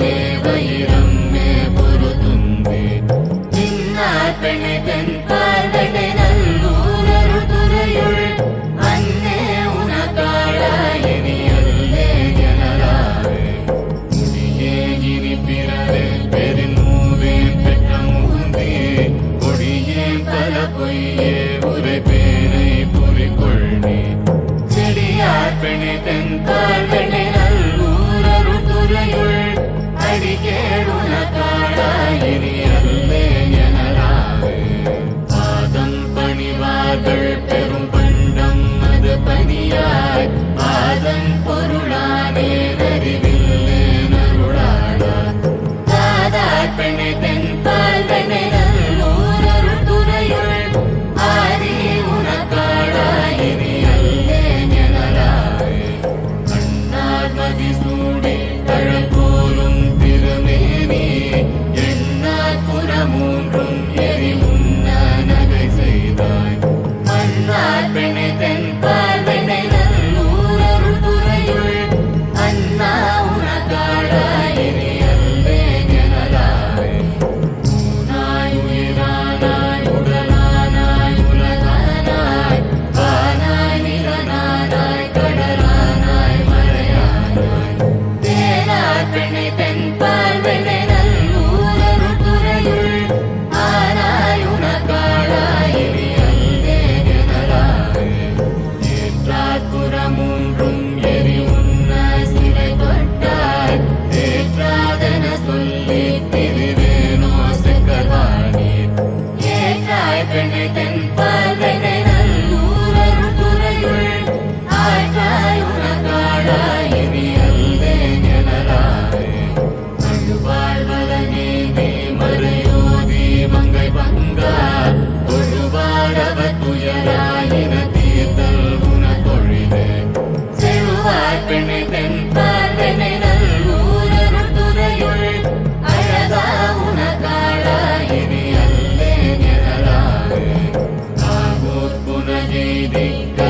ജ്ഞാനേ may പൊരുതുന്നേ. ചിന്നാർപ്പണ തൻ പാർവട തുറയുള്ള. பாதம் பணிவார்கள் பெரும் Infinite. Hari